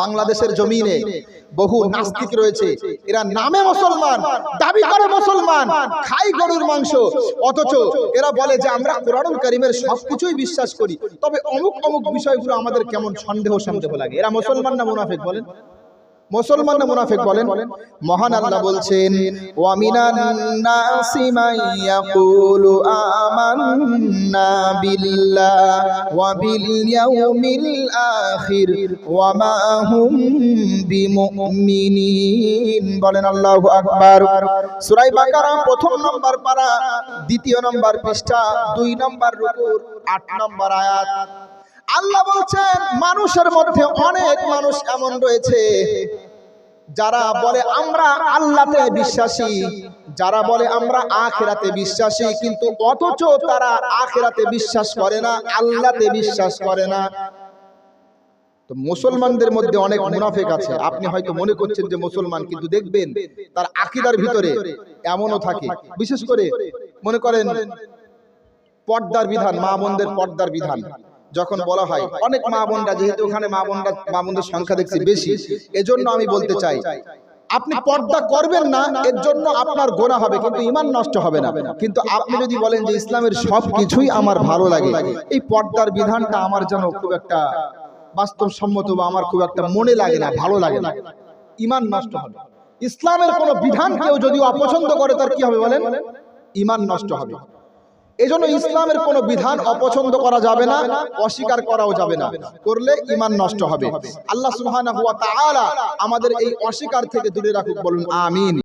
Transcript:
বাংলাদেশের জমিনে বহু নাস্তিক রয়েছে। এরা নামে মুসলমান দাবি করে মুসলমান খাই গরুর মাংস। অথচ এরা বলে যে আমরা কোরআনুল কারিমের সবকিছুই বিশ্বাস করি। তবে অমুক অমুক বিষয়গুলো আমাদের কেমন সন্দেহ সন্দেহ লাগে। এরা মুসলমান না মুনাফিক বলেন? মুসলমান না মুনাফিক বলেন? মহান আল্লাহ বলছেন ওয়ামিনান নাসি মান আমান্না বলেন প্রথম নম্বর পারা, দ্বিতীয় নম্বর পৃষ্ঠা, দুই নম্বর আট নম্বর আল্লাহ বলছেন, মানুষের মধ্যে অনেক মানুষ এমন রয়েছে, যারা বলে, আমরা আল্লাহতে বিশ্বাসী। যারা বলে আমরা আখেরাতে বিশ্বাসী, কিন্তু অথচ তারা আখেরাতে বিশ্বাস করে না, আল্লাতে বিশ্বাস করে না। তো মুসলমানদের মধ্যে অনেক মুনাফিক আছে। আপনি হয়তো মনে করছেন যে মুসলমান, কিন্তু দেখবেন তার আকিদার ভিতরে এমনও থাকে। বিশেষ করে মনে করেন পর্দার বিধান, মা বোনদের পর্দার বিধান। যখন বলা হয়, অনেক মা বোনরা, যেহেতু ওখানে মা বোনরা, মা বোনদের সংখ্যা দেখছি বেশি, এজন্য আমি বলতে চাই আপনি পর্দা করবেন না এর জন্য আপনার গোনা হবে কিন্তু ইমান নষ্ট হবে না। কিন্তু আপনি যদি বলেন যে ইসলামের সব কিছুই আমার ভালো লাগে এই পর্দার বিধানটা আমার যেন খুব একটা বাস্তবসম্মত বা আমার খুব একটা মনে লাগে না ভালো লাগে না। ইমান নষ্ট হবে। ইসলামের কোন বিধান কেউ যদি অপছন্দ করে তার কি হবে বলেন? ইমান নষ্ট হবে। এজন্য ইসলামের কোন বিধান অপছন্দ করা যাবে না, অস্বীকার করাও যাবে না। করলে ইমান নষ্ট হবে। আল্লাহ সুহানা হুয়া তাআলা আমাদের এই অস্বীকার থেকে দূরে রাখুক, বলুন, আমিন।